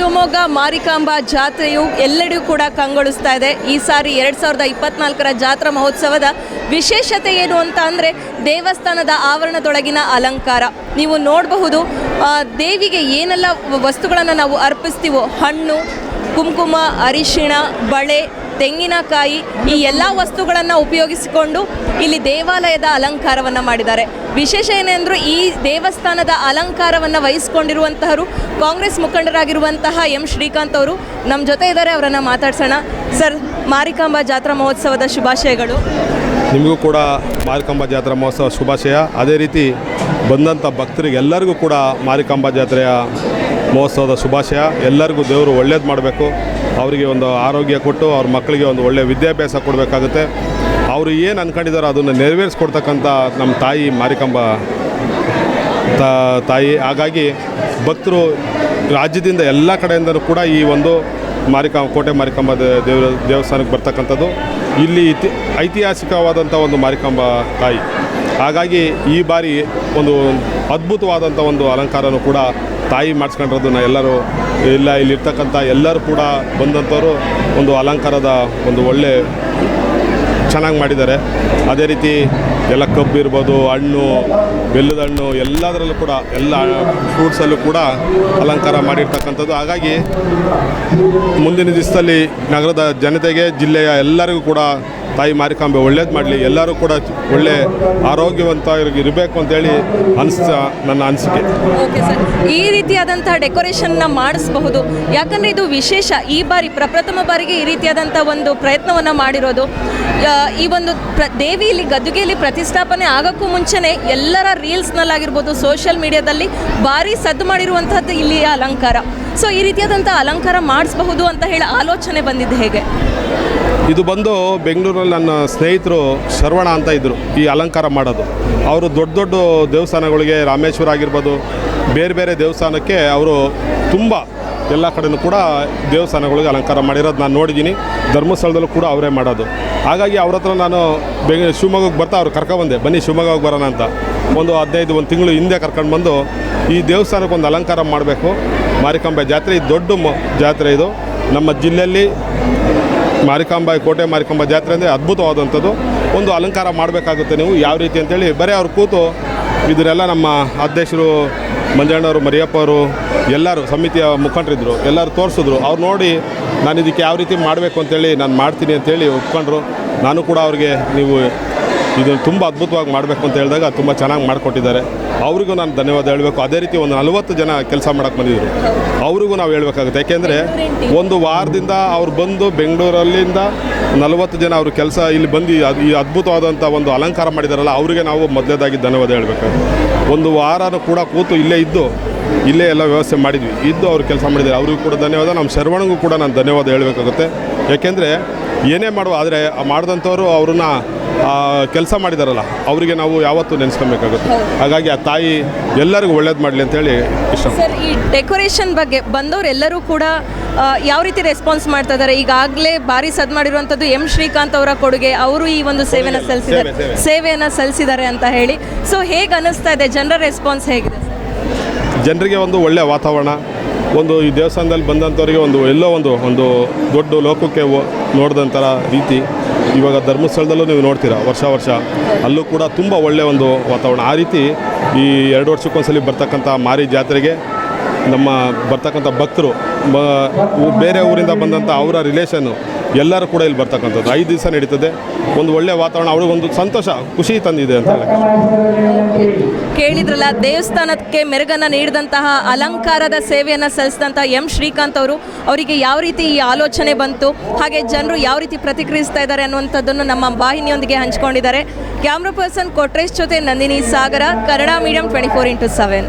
ಶಿವಮೊಗ್ಗ, ಮಾರಿಕಾಂಬಾ ಜಾತ್ರೆಯು ಎಲ್ಲೆಡೆಯೂ ಕೂಡ ಕಂಗೊಳಿಸ್ತಾ ಇದೆ. ಈ ಸಾರಿ ಎರಡು ಸಾವಿರದ ಇಪ್ಪತ್ನಾಲ್ಕರ ಜಾತ್ರಾ ಮಹೋತ್ಸವದ ವಿಶೇಷತೆ ಏನು ಅಂತ ಅಂದರೆ ದೇವಸ್ಥಾನದ ಆವರಣದೊಳಗಿನ ಅಲಂಕಾರ. ನೀವು ನೋಡಬಹುದು ದೇವಿಗೆ ಏನೆಲ್ಲ ವಸ್ತುಗಳನ್ನು ನಾವು ಅರ್ಪಿಸ್ತೀವೋ, ಹಣ್ಣು, ಕುಂಕುಮ, ಅರಿಶಿಣ, ಬಳೆ ತೆಂಗಿನಕಾಯಿ ಈ ಎಲ್ಲ ವಸ್ತುಗಳನ್ನು ಉಪಯೋಗಿಸಿಕೊಂಡು ಇಲ್ಲಿ ದೇವಾಲಯದ ಅಲಂಕಾರವನ್ನು ಮಾಡಿದ್ದಾರೆ. ವಿಶೇಷ ಏನೆಂದರೂ ಈ ದೇವಸ್ಥಾನದ ಅಲಂಕಾರವನ್ನು ವಹಿಸಿಕೊಂಡಿರುವಂತಹರು ಕಾಂಗ್ರೆಸ್ ಮುಖಂಡರಾಗಿರುವಂತಹ ಎಂ ಶ್ರೀಕಾಂತ್ ಅವರು ನಮ್ಮ ಜೊತೆ ಇದ್ದಾರೆ, ಅವರನ್ನು ಮಾತಾಡ್ಸೋಣ. ಸರ್, ಮಾರಿಕಾಂಬಾ ಜಾತ್ರಾ ಮಹೋತ್ಸವದ ಶುಭಾಶಯಗಳು. ನಿಮಗೂ ಕೂಡ ಮಾರಿಕಾಂಬಾ ಜಾತ್ರಾ ಮಹೋತ್ಸವ ಶುಭಾಶಯ. ಅದೇ ರೀತಿ ಬಂದಂಥ ಭಕ್ತರಿಗೆಲ್ಲರಿಗೂ ಕೂಡ ಮಾರಿಕಾಂಬಾ ಜಾತ್ರೆಯ ಮಹೋತ್ಸವದ ಶುಭಾಶಯ. ಎಲ್ಲರಿಗೂ ದೇವರು ಒಳ್ಳೇದು ಮಾಡಬೇಕು. ಅವರಿಗೆ ಒಂದು ಆರೋಗ್ಯ ಕೊಟ್ಟು ಅವ್ರ ಮಕ್ಕಳಿಗೆ ಒಂದು ಒಳ್ಳೆಯ ವಿದ್ಯಾಭ್ಯಾಸ ಕೊಡಬೇಕಾಗುತ್ತೆ. ಅವರು ಏನು ಅಂದ್ಕೊಂಡಿದ್ದಾರೋ ಅದನ್ನು ನೆರವೇರಿಸ್ಕೊಡ್ತಕ್ಕಂಥ ನಮ್ಮ ತಾಯಿ ಮಾರಿಕಂಬ ತಾಯಿ. ಹಾಗಾಗಿ ಭಕ್ತರು ರಾಜ್ಯದಿಂದ ಎಲ್ಲ ಕಡೆಯಿಂದಲೂ ಕೂಡ ಈ ಒಂದು ಮಾರಿಕಾ, ಕೋಟೆ ಮಾರಿಕಂಬ ದೇವರ ದೇವ ದೇವಸ್ಥಾನಕ್ಕೆ ಬರ್ತಕ್ಕಂಥದ್ದು. ಇಲ್ಲಿ ಇತಿ, ಐತಿಹಾಸಿಕವಾದಂಥ ಒಂದು ಮಾರಿಕಂಬ ತಾಯಿ. ಹಾಗಾಗಿ ಈ ಬಾರಿ ಒಂದು ಅದ್ಭುತವಾದಂಥ ಒಂದು ಅಲಂಕಾರನೂ ಕೂಡ ತಾಯಿ ಮಾಡಿಸ್ಕೊಂಡಿರೋದನ್ನ ಎಲ್ಲರೂ ಇಲ್ಲ ಇಲ್ಲಿರ್ತಕ್ಕಂಥ ಎಲ್ಲರೂ ಕೂಡ ಬಂದಂಥವರು ಒಂದು ಅಲಂಕಾರದ ಒಂದು ಒಳ್ಳೆ ಚೆನ್ನಾಗಿ ಮಾಡಿದ್ದಾರೆ. ಅದೇ ರೀತಿ ಎಲ್ಲ ಕಬ್ಬು ಇರ್ಬೋದು, ಹಣ್ಣು, ಬೆಲ್ಲದ ಹಣ್ಣು, ಎಲ್ಲದರಲ್ಲೂ ಕೂಡ, ಎಲ್ಲ ಫ್ರೂಟ್ಸಲ್ಲೂ ಕೂಡ ಅಲಂಕಾರ ಮಾಡಿರ್ತಕ್ಕಂಥದ್ದು. ಹಾಗಾಗಿ ಮುಂದಿನ ದಿವಸದಲ್ಲಿ ನಗರದ ಜನತೆಗೆ, ಜಿಲ್ಲೆಯ ಎಲ್ಲರಿಗೂ ಕೂಡ ತಾಯಿ ಮಾರಿಕಾಂಬೆ ಒಳ್ಳೇದು ಮಾಡಲಿ. ಎಲ್ಲರೂ ಕೂಡ ಒಳ್ಳೆ ಆರೋಗ್ಯವಂತ ಇರಬೇಕು ಅಂತೇಳಿ ಅನಿಸ್ತ ನನ್ನ ಅನಿಸಿಕೆ. ಈ ರೀತಿಯಾದಂತಹ ಡೆಕೋರೇಷನ್ನ ಮಾಡಿಸಬಹುದು. ಯಾಕಂದರೆ ಇದು ವಿಶೇಷ. ಈ ಬಾರಿ ಪ್ರಪ್ರಥಮ ಬಾರಿಗೆ ಈ ರೀತಿಯಾದಂಥ ಒಂದು ಪ್ರಯತ್ನವನ್ನು ಮಾಡಿರೋದು. ಈ ಒಂದು ಪ್ರ ದೇವಿ ಇಲ್ಲಿ ಗದ್ದುಗೆಯಲ್ಲಿ ಪ್ರತಿಷ್ಠಾಪನೆ ಆಗೋಕ್ಕೂ ಮುಂಚೆನೇ ಎಲ್ಲರ ರೀಲ್ಸ್ನಲ್ಲಾಗಿರ್ಬೋದು, ಸೋಷಿಯಲ್ ಮೀಡಿಯಾದಲ್ಲಿ ಭಾರಿ ಸದ್ದು ಮಾಡಿರುವಂಥದ್ದು ಇಲ್ಲಿಯ ಅಲಂಕಾರ. ಸೊ, ಈ ರೀತಿಯಾದಂಥ ಅಲಂಕಾರ ಮಾಡಿಸಬಹುದು ಅಂತ ಹೇಳಿ ಆಲೋಚನೆ ಬಂದಿದ್ದು ಹೇಗೆ? ಇದು ಬಂದು ಬೆಂಗಳೂರಲ್ಲಿ ನನ್ನ ಸ್ನೇಹಿತರು ಶರವಣ ಅಂತ ಇದ್ದರು ಈ ಅಲಂಕಾರ ಮಾಡೋದು. ಅವರು ದೊಡ್ಡ ದೊಡ್ಡ ದೇವಸ್ಥಾನಗಳಿಗೆ ರಾಮೇಶ್ವರ ಆಗಿರ್ಬೋದು, ಬೇರೆ ಬೇರೆ ದೇವಸ್ಥಾನಕ್ಕೆ ಅವರು ತುಂಬ ಎಲ್ಲ ಕಡೆಯೂ ಕೂಡ ದೇವಸ್ಥಾನಗಳಿಗೆ ಅಲಂಕಾರ ಮಾಡಿರೋದು ನಾನು ನೋಡಿದ್ದೀನಿ. ಧರ್ಮಸ್ಥಳದಲ್ಲೂ ಕೂಡ ಅವರೇ ಮಾಡೋದು. ಹಾಗಾಗಿ ಅವ್ರ ಹತ್ರ ನಾನು ಬೇಗ, ಶಿವಮೊಗ್ಗಕ್ಕೆ ಬರ್ತಾ ಅವ್ರು ಕರ್ಕೊಬಂದೆ ಬನ್ನಿ ಶಿವಮೊಗ್ಗಕ್ಕೆ ಬರೋಣ ಅಂತ. ಒಂದು ಹದಿನೈದು, ಒಂದು ತಿಂಗಳು ಹಿಂದೆ ಕರ್ಕೊಂಡು ಬಂದು ಈ ದೇವಸ್ಥಾನಕ್ಕೆ ಒಂದು ಅಲಂಕಾರ ಮಾಡಬೇಕು. ಮಾರಿಕಾಂಬೆ ಜಾತ್ರೆ ಇದು ದೊಡ್ಡ ಜಾತ್ರೆ ಇದು. ನಮ್ಮ ಜಿಲ್ಲೆಯಲ್ಲಿ ಮಾರಿಕಾಂಬ ಕೋಟೆ ಮಾರಿಕಾಂಬ ಜಾತ್ರೆ ಅಂದರೆ ಅದ್ಭುತವಾದಂಥದ್ದು. ಒಂದು ಅಲಂಕಾರ ಮಾಡಬೇಕಾಗುತ್ತೆ ನೀವು ಯಾವ ರೀತಿ ಅಂತೇಳಿ ಬರೀ ಅವ್ರು ಕೂತು ಇದರೆಲ್ಲ ನಮ್ಮ ಅಧ್ಯಕ್ಷರು ಮಂಜಣ್ಣವರು ಮರಿಯಪ್ಪ ಅವರು, ಎಲ್ಲರೂ ಸಮಿತಿಯ ಮುಖಂಡರಿದ್ದರು ಎಲ್ಲರೂ ತೋರಿಸಿದ್ರು. ಅವ್ರು ನೋಡಿ ನಾನು ಇದಕ್ಕೆ ಯಾವ ರೀತಿ ಮಾಡಬೇಕು ಅಂತೇಳಿ ನಾನು ಮಾಡ್ತೀನಿ ಅಂತೇಳಿ ಒಪ್ಕೊಂಡ್ರು. ನಾನು ಕೂಡ ಅವ್ರಿಗೆ ನೀವು ಇದು ತುಂಬ ಅದ್ಭುತವಾಗಿ ಮಾಡಬೇಕು ಅಂತ ಹೇಳಿದಾಗ ತುಂಬ ಚೆನ್ನಾಗಿ ಮಾಡಿಕೊಟ್ಟಿದ್ದಾರೆ. ಅವರಿಗೂ ನಾನು ಧನ್ಯವಾದ ಹೇಳಬೇಕು. ಅದೇ ರೀತಿ ಒಂದು ನಲವತ್ತು ಜನ ಕೆಲಸ ಮಾಡೋಕ್ಕೆ ಬಂದಿದ್ದರು ಅವರಿಗೂ ನಾವು ಹೇಳಬೇಕಾಗುತ್ತೆ. ಯಾಕೆಂದರೆ ಒಂದು ವಾರದಿಂದ ಅವ್ರು ಬಂದು ಬೆಂಗಳೂರಲ್ಲಿಂದ ನಲವತ್ತು ಜನ ಅವರು ಕೆಲಸ ಇಲ್ಲಿ ಬಂದು ಅದು, ಈ ಅದ್ಭುತವಾದಂಥ ಒಂದು ಅಲಂಕಾರ ಮಾಡಿದಾರಲ್ಲ, ಅವರಿಗೆ ನಾವು ಮೊದಲೇದಾಗಿ ಧನ್ಯವಾದ ಹೇಳಬೇಕು ಒಂದು ವಾರನೂ ಕೂಡ ಕೂತು ಇಲ್ಲೇ ಇದ್ದು, ಇಲ್ಲೇ ಎಲ್ಲ ವ್ಯವಸ್ಥೆ ಮಾಡಿದ್ವಿ. ಇದ್ದು ಅವ್ರು ಕೆಲಸ ಮಾಡಿದ್ದಾರೆ. ಅವ್ರಿಗೂ ಕೂಡ ಧನ್ಯವಾದ. ನಮ್ಮ ಶರವಣಗೂ ಕೂಡ ನಾನು ಧನ್ಯವಾದ ಹೇಳಬೇಕಾಗುತ್ತೆ. ಯಾಕೆಂದರೆ ಏನೇ ಮಾಡುವ, ಆದರೆ ಮಾಡಿದಂಥವ್ರು ಅವ್ರನ್ನ ಕೆಲಸ ಮಾಡಿದಾರಲ್ಲ ಅವರಿಗೆ ನಾವು ಯಾವತ್ತೂ ನೆನೆಸ್ಕೊಬೇಕಾಗುತ್ತೆ. ಹಾಗಾಗಿ ಆ ತಾಯಿ ಎಲ್ಲರಿಗೂ ಒಳ್ಳೇದು ಮಾಡಲಿ ಅಂತೇಳಿ ಇಷ್ಟ. ಸರ್ ಈ ಡೆಕೋರೇಷನ್ ಬಗ್ಗೆ ಬಂದವರೆಲ್ಲರೂ ಕೂಡ ಯಾವ ರೀತಿ ರೆಸ್ಪಾನ್ಸ್ ಮಾಡ್ತಾ ಇದ್ದಾರೆ ಈಗಾಗಲೇ ಭಾರಿ ಸದ್ ಮಾಡಿರುವಂಥದ್ದು ಎಂ ಶ್ರೀಕಾಂತ್ ಅವರ ಕೊಡುಗೆ. ಅವರು ಈ ಒಂದು ಸೇವೆನ ಸಲ್ಲಿಸಿದ್ದಾರೆ. ಸೇವೆ, ಸೇವೆ. ಸೇವೆಯನ್ನು ಸಲ್ಲಿಸಿದ್ದಾರೆ ಅಂತ ಹೇಳಿ. ಸೊ ಹೇಗೆ ಅನ್ನಿಸ್ತಾ ಇದೆ? ಜನರ ರೆಸ್ಪಾನ್ಸ್ ಹೇಗಿದೆ? ಜನರಿಗೆ ಒಂದು ಒಳ್ಳೆಯ ವಾತಾವರಣ ಒಂದು ಈ ದೇವಸ್ಥಾನದಲ್ಲಿ ಬಂದಂಥವ್ರಿಗೆ ಒಂದು ಎಲ್ಲೋ ಒಂದು ಒಂದು ದೊಡ್ಡ ಲೋಕಕ್ಕೆ ನೋಡಿದಂಥ ರೀತಿ. ಇವಾಗ ಧರ್ಮಸ್ಥಳದಲ್ಲೂ ನೀವು ನೋಡ್ತೀರಾ, ವರ್ಷ ವರ್ಷ ಅಲ್ಲೂ ಕೂಡ ತುಂಬ ಒಳ್ಳೆಯ ಒಂದು ವಾತಾವರಣ. ಆ ರೀತಿ ಈ ಎರಡು ವರ್ಷಕ್ಕೊಂದ್ಸಲಿ ಬರ್ತಕ್ಕಂಥ ಮಾರಿ ಜಾತ್ರೆಗೆ ನಮ್ಮ ಬರ್ತಕ್ಕಂಥ ಭಕ್ತರು ಬೇರೆ ಊರಿಂದ ಬಂದಂಥ ಅವರ ರಿಲೇಷನ್ನು ಎಲ್ಲರೂ ಕೂಡ ಇಲ್ಲಿ ಬರ್ತಕ್ಕಂಥದ್ದು. ಐದು ದಿವಸ ನಡೀತದೆ. ಒಂದು ಒಳ್ಳೆಯ ವಾತಾವರಣ, ಅವ್ರಿಗೊಂದು ಸಂತೋಷ, ಖುಷಿ ತಂದಿದೆ ಅಂತ ಹೇಳಕ್ಕೆ ಕೇಳಿದ್ರಲ್ಲ ದೇವಸ್ಥಾನಕ್ಕೆ ಮೆರುಗನ್ನು ನೀಡಿದಂತಹ ಅಲಂಕಾರದ ಸೇವೆಯನ್ನು ಸಲ್ಲಿಸಿದಂತಹ ಎಂ ಶ್ರೀಕಾಂತ್ ಅವರು, ಅವರಿಗೆ ಯಾವ ರೀತಿ ಈ ಆಲೋಚನೆ ಬಂತು, ಹಾಗೆ ಜನರು ಯಾವ ರೀತಿ ಪ್ರತಿಕ್ರಿಯಿಸ್ತಾ ಇದ್ದಾರೆ ಅನ್ನುವಂಥದ್ದನ್ನು ನಮ್ಮ ವಾಹಿನಿಯೊಂದಿಗೆ ಹಂಚಿಕೊಂಡಿದ್ದಾರೆ. ಕ್ಯಾಮ್ರಾ ಪರ್ಸನ್ ಕೊಟ್ರೇಶ್ ಜೊತೆ Nandini Sagara, Kannada medium twenty four into seven